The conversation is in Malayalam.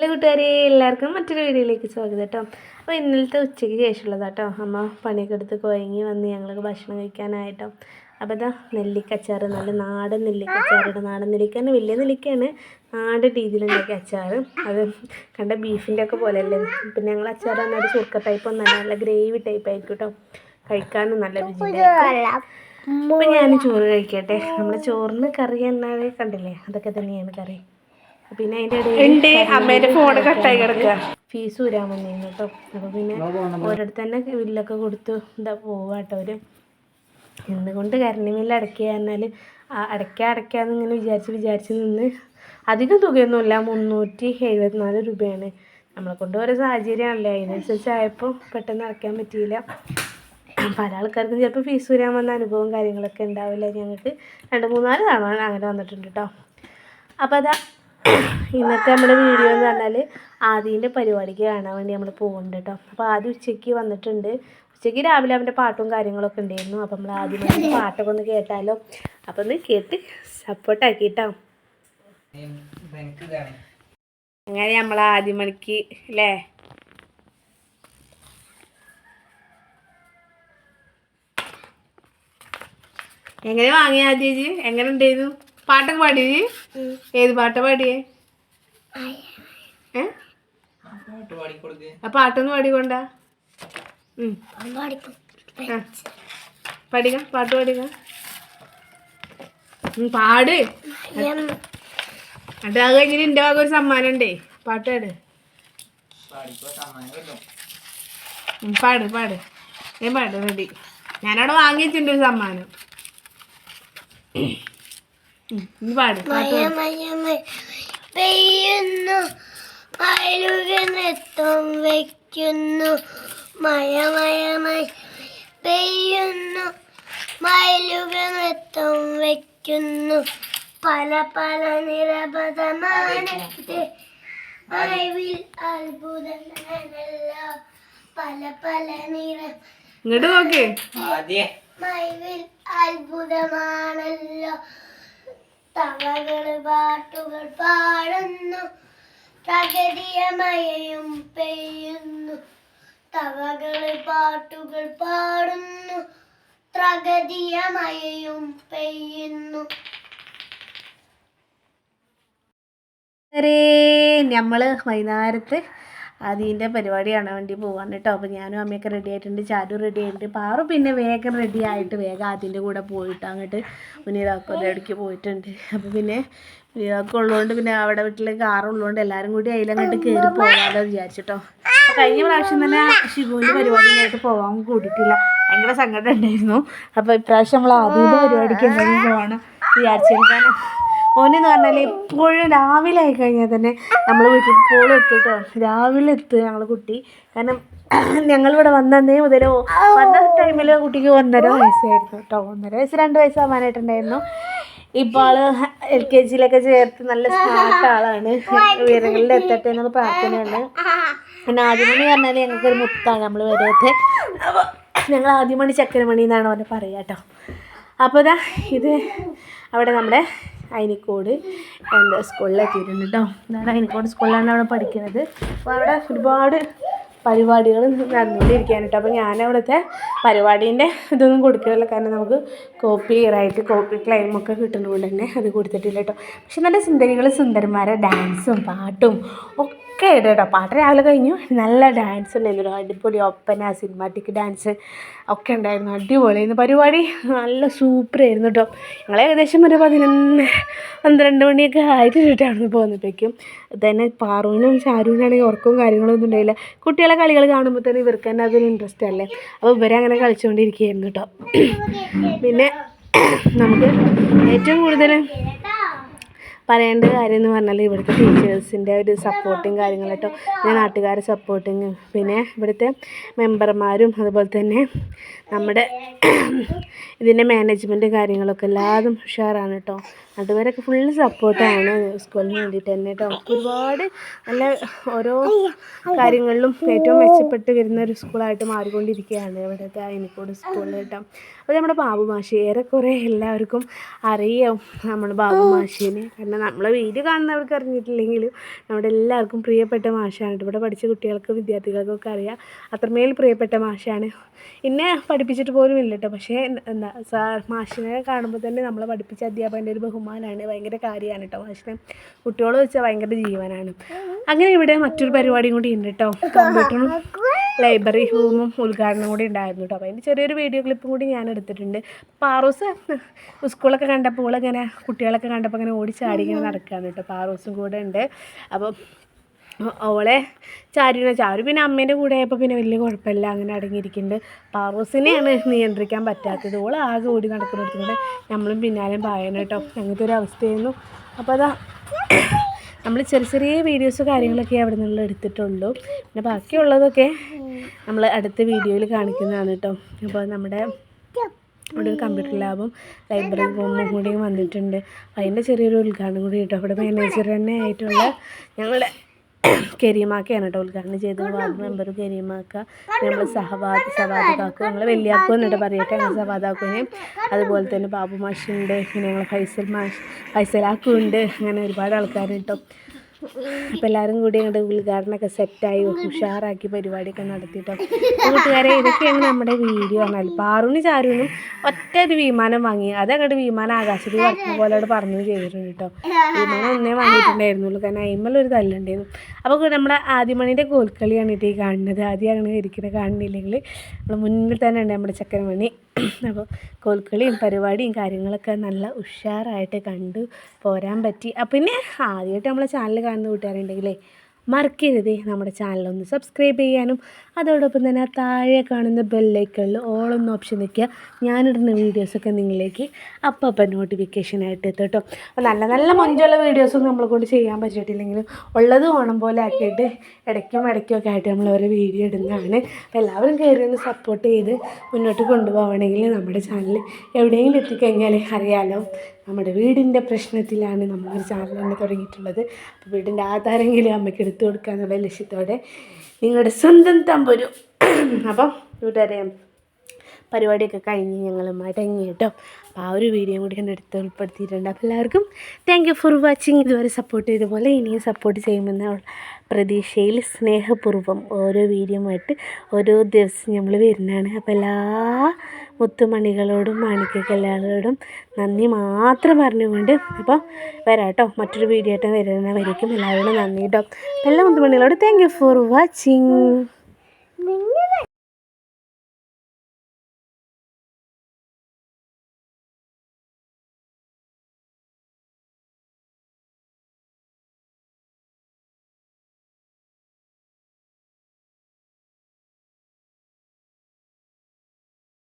ഹലോ കൂട്ടുകാരെ എല്ലാവർക്കും മറ്റൊരു വീഡിയോയിലേക്ക് സ്വാഗതം കേട്ടോ. അപ്പോൾ ഇന്നലത്തെ ഉച്ചയ്ക്ക് ശേഷമുള്ളത് കേട്ടോ. അമ്മ പണിയൊക്കെ എടുത്ത് കുഴങ്ങി വന്ന് ഞങ്ങൾക്ക് ഭക്ഷണം കഴിക്കാനായിട്ടോ. അപ്പോൾ ഇതാ നെല്ലിക്കച്ചാറ് നല്ല നാടൻ നെല്ലിക്കച്ചാറുണ്ട്. നാടൻ നെല്ലിക്ക തന്നെ വലിയ നെല്ലിക്കയാണ്. നാടൻ രീതിയിലുണ്ടാക്കിയ അച്ചാർ അത് കണ്ട ബീഫിന്റെ ഒക്കെ പോലെയല്ലേ? പിന്നെ ഞങ്ങൾ അച്ചാർ പറഞ്ഞാൽ ചുക്ക ടൈപ്പ് ഒന്നല്ല നല്ല ഗ്രേവി ടൈപ്പ് ആയിരിക്കും കേട്ടോ. കഴിക്കാനും നല്ല രുചി അപ്പം ഞാൻ ചോറ് കഴിക്കട്ടെ. നമ്മൾ ചോറിന് കറി എന്നാലേ കണ്ടില്ലേ? അതൊക്കെ തന്നെയാണ് കറി. പിന്നെ അതിന്റെ കട്ടായി കിടക്കുക ഫീസ് വരാൻ വന്നിരുന്നു കേട്ടോ. അപ്പോൾ പിന്നെ ഓരോരുത്തർ തന്നെ ബില്ലൊക്കെ കൊടുത്തു എന്താ പോവാട്ടോ അവർ എന്തുകൊണ്ട് കറണ്ട് ബില്ല് അടയ്ക്കുക പറഞ്ഞാൽ അടയ്ക്കുക അടയ്ക്കാന്ന് ഇങ്ങനെ വിചാരിച്ച് വിചാരിച്ച് നിന്ന് അധികം തുകയൊന്നുമില്ല. മുന്നൂറ്റി എഴുപത്തിനാല് രൂപയാണ്. നമ്മളെ കൊണ്ട് ഓരോ സാഹചര്യമാണല്ലേ. അതിനനുസരിച്ചായപ്പോൾ പെട്ടെന്ന് അടക്കാൻ പറ്റിയില്ല. പല ആൾക്കാർക്കും ചിലപ്പോൾ ഫീസ് വരാൻ വന്ന അനുഭവം കാര്യങ്ങളൊക്കെ ഉണ്ടാവില്ല. ഞങ്ങൾക്ക് രണ്ട് മൂന്നാൽ തവണ അങ്ങനെ വന്നിട്ടുണ്ട് കേട്ടോ. അപ്പോൾ അതാ ഇന്നത്തെ നമ്മുടെ വീഡിയോ എന്ന് പറഞ്ഞാൽ ആദ്യന്റെ പരിപാടിക്ക് കാണാൻ വേണ്ടി നമ്മൾ പോകുന്നുണ്ട് കേട്ടോ അപ്പോൾ ആദ്യം ഉച്ചയ്ക്ക് വന്നിട്ടുണ്ട്. ഉച്ചയ്ക്ക് രാവിലെ അവന്റെ പാട്ടും കാര്യങ്ങളൊക്കെ ഉണ്ടായിരുന്നു. അപ്പോൾ നമ്മൾ ആദ്യം പാട്ടൊക്കെ ഒന്ന് കേട്ടാലോ. അപ്പോൾ ഒന്ന് കേട്ട് സപ്പോർട്ടാക്കിട്ടോ അങ്ങനെ നമ്മൾ ആദ്യം മണിക്ക് അല്ലേ എങ്ങനെ വാങ്ങിയ ആദ്യം? എങ്ങനെ ഉണ്ടായിരുന്നു? പാട്ടൊക്കെ പാടി? ഏത് പാട്ട് പാടിയേ? ഏ? പാട്ടൊന്ന് പാടിക്കൊണ്ട. പഠിക്ക പാട്ട് പാടിക്ക. പാട്. എന്നിട്ട് അത് കഴിഞ്ഞിട്ട് എന്റെ ഭാഗം ഒരു സമ്മാനം ഉണ്ടേ. പാട്ട് പാട്. പാട് പാട്. ഞാൻ പാട് റെഡി. ഞാനവിടെ വാങ്ങിച്ചിട്ടുണ്ട് ഒരു സമ്മാനം ഉം, നീ പാട് പാട്ട് പാട്. പെയ്യുന്നു. മയിലുകനെത്തും വയ്ക്കുന്നു മയമയമായി പെയ്യുന്നു. മയിലുകനെത്തും വയ്ക്കുന്നു പല പല നിരപതമാനത്തെ അറിവിൽ അത്ഭുതങ്ങളല്ലോ പല പല നിര ഇങ്ങോട്ട് നോക്ക്. മൈവിൽ അത്ഭുതമാണല്ലോ. തവകൾ പാട്ടുകൾ പാടുന്നു. പ്രകൃതിയമയയും പെയ്യുന്നു. തവകൾ പാട്ടുകൾ പാടുന്നു. പ്രകൃതിയമയയും പെയ്യുന്നു. നമ്മൾ വൈകുന്നേരത്ത് അതിന്റെ പരിപാടി കാണാൻ വേണ്ടി പോവാണ് കേട്ടോ. അപ്പോൾ ഞാനും അമ്മയൊക്കെ റെഡി ആയിട്ടുണ്ട് ചാരു റെഡി ആയിട്ടുണ്ട്. പാറു പിന്നെ വേഗം റെഡി ആയിട്ട് വേഗം അതിന്റെ കൂടെ പോയിട്ട് അങ്ങോട്ട് മുനീറാക്കോന്റെ ഇടയ്ക്ക് പോയിട്ടുണ്ട്. അപ്പോൾ പിന്നെ മുനീറാക്കം ഉള്ളതുകൊണ്ട് പിന്നെ അവിടെ വീട്ടിൽ കാറുള്ളതുകൊണ്ട് എല്ലാവരും കൂടി അതിലങ്ങോട്ട് കയറി പോകാമല്ലോ വിചാരിച്ചിട്ടോ. കഴിഞ്ഞ പ്രാവശ്യം തന്നെ ശിവുവിന്റെ പരിപാടിയിലായിട്ട് പോകാൻ കൂടിയിട്ടില്ല. ഭയങ്കര സങ്കടം ഉണ്ടായിരുന്നു. അപ്പോൾ ഇപ്രാവശ്യം നമ്മൾ ആദ്യത്തെ പരിപാടിക്ക് എന്തെങ്കിലും പോകണം വിചാരിച്ചിരിക്കാനും ഓനെന്ന് പറഞ്ഞാൽ എപ്പോഴും രാവിലെ ആയി കഴിഞ്ഞാൽ തന്നെ നമ്മൾ വീട്ടിൽ പോലും എത്തും കേട്ടോ രാവിലെ എത്തും ഞങ്ങൾ കുട്ടി. കാരണം ഞങ്ങളിവിടെ വന്നേ മുതൽ വന്ന ടൈമിൽ കുട്ടിക്ക് ഒന്നര വയസ്സായിരുന്നു കേട്ടോ. ഒന്നര വയസ്സ് രണ്ട് വയസ്സാവാനായിട്ടുണ്ടായിരുന്നു ഇപ്പോൾ ആൾ എൽ കെ ജിയിലൊക്കെ ചേർത്ത് നല്ല സ്മാർട്ട് ആളാണ്. ഉയരങ്ങളിൽ എത്തട്ടെ എന്നുള്ള പ്രാർത്ഥനയാണ്. പിന്നെ ആദ്യമണി പറഞ്ഞാൽ ഞങ്ങൾക്കൊരു മുത്താണ് നമ്മൾ വരാത്തെ അപ്പോൾ ഞങ്ങൾ ആദ്യമണി ചക്കരമണി എന്നാണ് അവനെ പറയുക കേട്ടോ. അപ്പോൾ ഇത് അവിടെ നമ്മുടെ അയനിക്കോട് എന്താ സ്കൂളിലെത്തിയിട്ടുണ്ട് കേട്ടോ ഇതാണ് അയനിക്കോട് സ്കൂളിലാണ് അവിടെ പഠിക്കുന്നത്. അപ്പോൾ അവിടെ ഒരുപാട് പരിപാടികൾ നടന്നുകൊണ്ടിരിക്കുകയാണ് കേട്ടോ അപ്പോൾ ഞാൻ അവിടുത്തെ പരിപാടീന്റെ ഇതൊന്നും കൊടുക്കില്ല കാരണം നമുക്ക് കോപ്പി റൈറ്റ് കോപ്പി ക്ലെയിമൊക്കെ കിട്ടുന്നതുകൊണ്ട് തന്നെ അത് കൊടുത്തിട്ടില്ല കേട്ടോ പക്ഷെ നല്ല സുന്ദരികൾ സുന്ദരന്മാരെ ഡാൻസും പാട്ടും ഒക്കെ ആയിട്ട് കേട്ടോ പാട്ട് രാവിലെ കഴിഞ്ഞു. നല്ല ഡാൻസ് ഉണ്ടായിരുന്നു അടിപൊളി ഒപ്പന സിനിമാറ്റിക് ഡാൻസ് ഒക്കെ ഉണ്ടായിരുന്നു. അടിപൊളിയായിരുന്നു പരിപാടി നല്ല സൂപ്പർ ആയിരുന്നു കേട്ടോ ഞങ്ങൾ ഏകദേശം ഒരു പതിനൊന്ന് പന്ത്രണ്ട് മണിയൊക്കെ ആയിട്ട് അവിടെ പോകുന്നപ്പോഴേക്കും തന്നെ പാറുവിനും ഷാരുവിനാണെങ്കിൽ ഉറക്കവും കാര്യങ്ങളൊന്നും ഉണ്ടായില്ല. കുട്ടികളെ കളികൾ കാണുമ്പോൾ തന്നെ ഇവർക്ക് തന്നെ അതൊരു ഇൻട്രസ്റ്റ് അല്ലേ? അപ്പോൾ ഇവരങ്ങനെ കളിച്ചുകൊണ്ടിരിക്കുകയായിരുന്നു കേട്ടോ പിന്നെ നമുക്ക് ഏറ്റവും കൂടുതൽ പറയേണ്ട കാര്യം എന്ന് പറഞ്ഞാൽ ഇവിടുത്തെ ടീച്ചേഴ്സിന്റെ ഒരു സപ്പോർട്ടും കാര്യങ്ങളായിട്ടോ പിന്നെ നാട്ടുകാരുടെ സപ്പോർട്ടിങ് പിന്നെ ഇവിടുത്തെ മെമ്പർമാരും അതുപോലെ തന്നെ നമ്മുടെ ഇതിന്റെ മാനേജ്മെന്റ് കാര്യങ്ങളൊക്കെ എല്ലാതും ഉഷാറാണ് കേട്ടോ അതുവരെയൊക്കെ ഫുള്ള് സപ്പോർട്ടാണ് സ്കൂളിന് വേണ്ടിയിട്ട് തന്നെ കേട്ടോ ഒരുപാട് നല്ല ഓരോ കാര്യങ്ങളിലും ഏറ്റവും മെച്ചപ്പെട്ട് വരുന്ന ഒരു സ്കൂളായിട്ട് മാറിക്കൊണ്ടിരിക്കുകയാണ് ഇവിടുത്തെ അയനിക്കോട് സ്കൂളിൽ കേട്ടോ അപ്പോൾ നമ്മുടെ ബാബു മാഷി ഏറെക്കുറെ എല്ലാവർക്കും അറിയാം നമ്മുടെ ബാബു മാഷീനെ. കാരണം നമ്മളെ വീഡിയോ കാണുന്നവർക്ക് അറിഞ്ഞിട്ടില്ലെങ്കിലും നമ്മുടെ എല്ലാവർക്കും പ്രിയപ്പെട്ട മാഷാണ്. ഇവിടെ പഠിച്ച കുട്ടികൾക്കും വിദ്യാർത്ഥികൾക്കൊക്കെ അറിയാം. അത്രമേൽ പ്രിയപ്പെട്ട മാഷാണ്. എന്നെ പഠിപ്പിച്ചിട്ട് പോലും ഇല്ല കേട്ടോ പക്ഷേ എന്താ സാർ മാഷിനെ കാണുമ്പോൾ തന്നെ നമ്മളെ പഠിപ്പിച്ച അധ്യാപകന്റെ ഒരു ബഹുമാനമാണ് ഭയങ്കര കാര്യമാണ് കേട്ടോ മാഷിനെ. കുട്ടികളെ വെച്ചാൽ ഭയങ്കര ജീവനാണ്. അങ്ങനെ ഇവിടെ മറ്റൊരു പരിപാടിയും കൂടി ഉണ്ട് കേട്ടോ കമ്പ്യൂട്ടറും ലൈബ്രറി റൂമും ഉദ്ഘാടനം കൂടി ഉണ്ടായിരുന്നു കേട്ടോ അപ്പോൾ അതിന്റെ ചെറിയൊരു വീഡിയോ ക്ലിപ്പും കൂടി ഞാൻ എടുത്തിട്ടുണ്ട്. പാറോസ് സ്കൂളൊക്കെ കണ്ടപ്പോൾ ഇങ്ങനെ കുട്ടികളൊക്കെ കണ്ടപ്പോൾ ഇങ്ങനെ ഓടിച്ചാടി ഇങ്ങനെ നടക്കുകയാണ് കേട്ടോ പാറൂസും കൂടെ ഉണ്ട്. അപ്പോൾ അവളെ ചാരിനെ ചാരു പിന്നെ അമ്മേന്റെ കൂടെ ആയപ്പോൾ പിന്നെ വലിയ കുഴപ്പമില്ല. അങ്ങനെ അടങ്ങിയിരിക്കുന്നുണ്ട്. പാറോസിനെയാണ് നിയന്ത്രിക്കാൻ പറ്റാത്തത്. ഓൾ ആകെ ഓടി നടക്കുന്നിടത്തുകൊണ്ട് നമ്മളും പിന്നാലെയും പായണം കേട്ടോ അങ്ങനത്തെ ഒരു അവസ്ഥയായിരുന്നു. അപ്പോൾ അതാ നമ്മൾ ചെറിയ ചെറിയ വീഡിയോസ് കാര്യങ്ങളൊക്കെ അവിടെ നിന്നുള്ള എടുത്തിട്ടുള്ളൂ. പിന്നെ ബാക്കിയുള്ളതൊക്കെ നമ്മൾ അടുത്ത വീഡിയോയിൽ കാണിക്കുന്നതാണ് കേട്ടോ അപ്പോൾ നമ്മുടെ ഇവിടെ ഒരു കമ്പ്യൂട്ടർ ലാബും ലൈബ്രറി റൂമും കൂടി വന്നിട്ടുണ്ട്. അതിന്റെ ചെറിയൊരു ഉദ്ഘാടനം കൂടി കേട്ടോ അവിടെ മാനേജർ തന്നെ ആയിട്ടുള്ള ഞങ്ങളുടെ കരീമാക്കയാണ് കേട്ടോ ഉദ്ഘാടനം ചെയ്തത്. വാർഡ് മെമ്പർ കരീമാക്ക നമ്മൾ സഹവാദ് സവാദാക്കും ഞങ്ങൾ വലിയാക്കും എന്നിട്ട് പറയട്ടെ. ഞങ്ങൾ സവാദാക്കുവിനെയും അതുപോലെ തന്നെ ബാബു മാഷുണ്ട് പിന്നെ ഞങ്ങൾ ഫൈസൽ മാഷ് ഫൈസലാക്കുണ്ട് അങ്ങനെ ഒരുപാട് ആൾക്കാർ കേട്ടോ അപ്പോൾ എല്ലാവരും കൂടി അങ്ങോട്ട് ഉദ്ഘാടനമൊക്കെ സെറ്റായി ഉഷാറാക്കി പരിപാടിയൊക്കെ നടത്തിയിട്ടോ കൂട്ടുകാരെ ഇതൊക്കെയാണ് നമ്മുടെ വീഡിയോ പറഞ്ഞാൽ പാറുണി ചാരുവിനും ഒറ്റ ഒരു വിമാനം വാങ്ങി. അത് അങ്ങോട്ട് വിമാനം ആകാശത്തിൽ വർക്കുന്ന പോലെ അവിടെ പറഞ്ഞു ചെയ്തിട്ടുണ്ട് കേട്ടോ. വിമാനം ഒന്നേ വാങ്ങിയിട്ടുണ്ടായിരുന്നുള്ളൂ കാരണം അയിമൽ ഒരു തല്ലുണ്ടായിരുന്നു. അപ്പോൾ നമ്മുടെ ആദ്യമണിന്റെ കോൽക്കളിയാണ് ഈ കാണുന്നത്. ആദ്യമാണ് ഇരിക്കുന്നത് കാണുന്നില്ലെങ്കിൽ നമ്മൾ മുന്നിൽ തന്നെ ഉണ്ട് നമ്മുടെ ചക്കരമണി. അപ്പോൾ കോൽക്കളിയും പരിപാടിയും കാര്യങ്ങളൊക്കെ നല്ല ഉഷാറായിട്ട് കണ്ടു പോരാൻ പറ്റി. അപ്പം പിന്നെ ആദ്യമായിട്ട് നമ്മളെ ചാനൽ കാണുന്ന കൂട്ടുകാരുണ്ടെങ്കിലേ മറക്കരുതേ നമ്മുടെ ചാനലൊന്ന് സബ്സ്ക്രൈബ് ചെയ്യാനും അതോടൊപ്പം തന്നെ താഴെ കാണുന്ന ബെല്ലൈക്കണിൽ ഓളൊന്ന് ഓപ്ഷൻ നിൽക്കുക ഞാനിടുന്ന വീഡിയോസൊക്കെ നിങ്ങളിലേക്ക് അപ്പം അപ്പം നോട്ടിഫിക്കേഷനായിട്ട് എത്തും കേട്ടോ. അപ്പോൾ നല്ല നല്ല മൊഞ്ചുള്ള വീഡിയോസൊന്നും നമ്മളെ കൊണ്ട് ചെയ്യാൻ പറ്റിയിട്ടില്ലെങ്കിലും ഉള്ളത് ഓണം പോലെ ആക്കിയിട്ട് ഇടയ്ക്കും ഇടയ്ക്കും ഒക്കെ ആയിട്ട് നമ്മൾ ഓരോ വീഡിയോ ഇടുന്നതാണ്. അപ്പോൾ എല്ലാവരും കയറി ഒന്ന് സപ്പോർട്ട് ചെയ്ത് മുന്നോട്ട് കൊണ്ടുപോകണമെങ്കിൽ നമ്മുടെ ചാനൽ എവിടെയെങ്കിലും എത്തിക്കഴിഞ്ഞാൽ അറിയാലോ നമ്മുടെ വീടിന്റെ പ്രശ്നത്തിലാണ് നമ്മളൊരു ചാനൽ തന്നെ തുടങ്ങിയിട്ടുള്ളത്. അപ്പോൾ വീടിന്റെ ആധാരമെങ്കിലും അമ്മയ്ക്ക് എടുത്തു കൊടുക്കുക എന്നുള്ള ലക്ഷ്യത്തോടെ നിങ്ങളുടെ സ്വന്തം തമ്പുരു. അപ്പം കൂട്ടുകാരെ പരിപാടിയൊക്കെ കഴിഞ്ഞ് ഞങ്ങൾ മടങ്ങി കേട്ടോ. അപ്പോൾ ആ ഒരു വീഡിയോ കൂടി ഞാൻ എടുത്ത് ഉൾപ്പെടുത്തിയിട്ടുണ്ട്. അപ്പോൾ എല്ലാവർക്കും താങ്ക് യു ഫോർ വാച്ചിങ് ഇതുവരെ സപ്പോർട്ട് ചെയ്ത പോലെ ഇനിയും സപ്പോർട്ട് ചെയ്യുമെന്ന പ്രതീക്ഷയിൽ സ്നേഹപൂർവം ഓരോ വീഡിയോ ആയിട്ട് ഓരോ ദിവസം നമ്മൾ വരുന്നതാണ്. അപ്പോൾ എല്ലാ മുത്തുമണികളോടും മാണിക്കക്കല്ലുകളോടും നന്ദി മാത്രം പറഞ്ഞുകൊണ്ട് അപ്പോൾ വരാം കേട്ടോ. മറ്റൊരു വീഡിയോ ആയിട്ട് വരുന്നവരേക്കും എല്ലാവരോടും നന്ദി കേട്ടോ. എല്ലാ മുത്തുമണികളോടും താങ്ക് യു ഫോർ വാച്ചിങ്